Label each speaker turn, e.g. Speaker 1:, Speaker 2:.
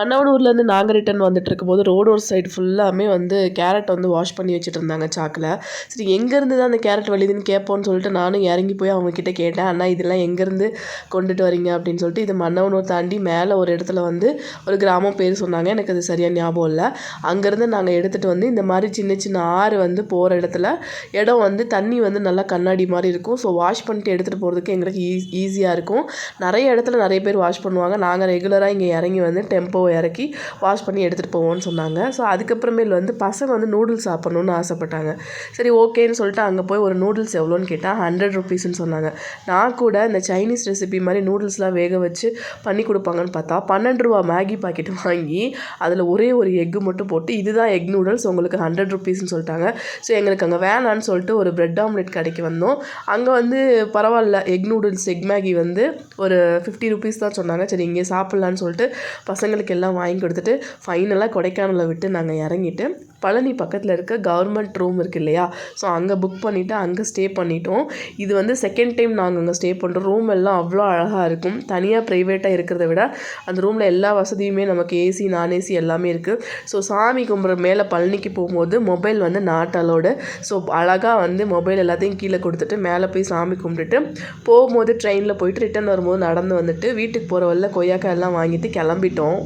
Speaker 1: அன்னவனூர்லேருந்து நாங்கள் ரிட்டர்ன் வந்துட்டு இருக்கும்போது ரோடு ஒரு சைடு ஃபுல்லாமே வந்து கேரட் வந்து வாஷ் பண்ணி வச்சுட்டு இருந்தாங்க சாக்கில். சரி எங்கேருந்து தான் அந்த கேரட் வலிதுன்னு கேட்போன்னு சொல்லிட்டு நானும் இறங்கி போய் அவங்கக்கிட்ட கேட்டேன் அண்ணா இதெல்லாம் எங்கேருந்து கொண்டுட்டு வரீங்க? அப்படின்னு சொல்லிட்டு இது மன்னவனூர் தாண்டி மேலே ஒரு இடத்துல வந்து ஒரு கிராமம் பேர் சொன்னாங்க. எனக்கு அது சரியாக ஞாபகம் இல்லை. அங்கேருந்து நாங்கள் எடுத்துகிட்டு வந்து இந்த மாதிரி சின்ன சின்ன ஆறு வந்து போகிற இடத்துல இடம் வந்து தண்ணி வந்து நல்லா கண்ணாடி மாதிரி இருக்கும். ஸோ வாஷ் பண்ணிட்டு எடுத்துகிட்டு போகிறதுக்கு எங்களுக்கு ஈ ஈஸியாக இருக்கும். நிறைய இடத்துல நிறைய பேர் வாஷ் பண்ணுவாங்க. நாங்கள் ரெகுலராக இங்கே இறங்கி வந்து டெம்போ இறக்கி வாஷ் பண்ணி எடுத்துகிட்டு போவோம்னு சொன்னாங்க. ஸோ அதுக்கப்புறமேல் வந்து பசங்க வந்து நூடுல்ஸ் சாப்பிட்ணுன்னு ஆசைப்பட்டாங்க. சரி ஓகேன்னு சொல்லிட்டு அங்கே போய் ஒரு நூடுல்ஸ் எவ்வளோன்னு கேட்டால் ஹண்ட்ரட் ருபீஸ்னு சொன்னாங்க. நான் கூட இந்த சைனீஸ் ரெசிபி மாதிரி நூடுல்ஸ்லாம் வேக வச்சு பண்ணி கொடுப்பாங்கன்னு பார்த்தா பன்னெண்டு ரூபா மேகி பாக்கெட் வாங்கி அதில் ஒரே ஒரு எக்கு மட்டும் போட்டு இதுதான் எக் நூடுல்ஸ் உங்களுக்கு ஹண்ட்ரட் ருபீஸ்னு சொல்லிட்டாங்க. ஸோ எங்களுக்கு அங்கே வேணான்னு சொல்லிட்டு ஒரு பிரெட் ஆம்லெட் கடைக்கு வந்தோம். அங்கே வந்து பரவாயில்ல எக் நூடுல்ஸ் எக் மேகி வந்து ஒரு ஃபிஃப்டி ருபீஸ் தான் சொன்னாங்க. சரி இங்கே சாப்பிட்லான்னு சொல்லிட்டு பசங்களுக்கு எல்லாம் வாங்கி கொடுத்துட்டு ஃபைனலாக கொடைக்கானலை விட்டு நாங்கள் இறங்கிட்டு பழனி பக்கத்தில் இருக்க கவர்மெண்ட் ரூம் இருக்குது இல்லையா? ஸோ அங்கே புக் பண்ணிவிட்டு அங்கே ஸ்டே பண்ணிட்டோம். இது வந்து செகண்ட் டைம் நாங்கள் அங்கே ஸ்டே பண்ணுறோம் ரூம் எல்லாம் அவ்வளோ அழகாக இருக்கும். தனியாக ப்ரைவேட்டாக இருக்கிறத விட அந்த ரூமில் எல்லா வசதியுமே நமக்கு ஏசி நான் ஏசி எல்லாமே இருக்குது ஸோ சாமி கும்பிட்ற மேலே பழனிக்கு போகும்போது மொபைல் வந்து நாட் அலோடு ஸோ அழகாக வந்து மொபைல் எல்லாத்தையும் கீழே கொடுத்துட்டு மேலே போய் சாமி கும்பிட்டுட்டு போகும்போது ட்ரெயினில் போயிட்டு ரிட்டர்ன் வரும்போது நடந்து வந்துட்டு வீட்டுக்கு போகிற வழியில் கொய்யாக்காய் எல்லாம் வாங்கிட்டு கிளம்பிட்டோம்.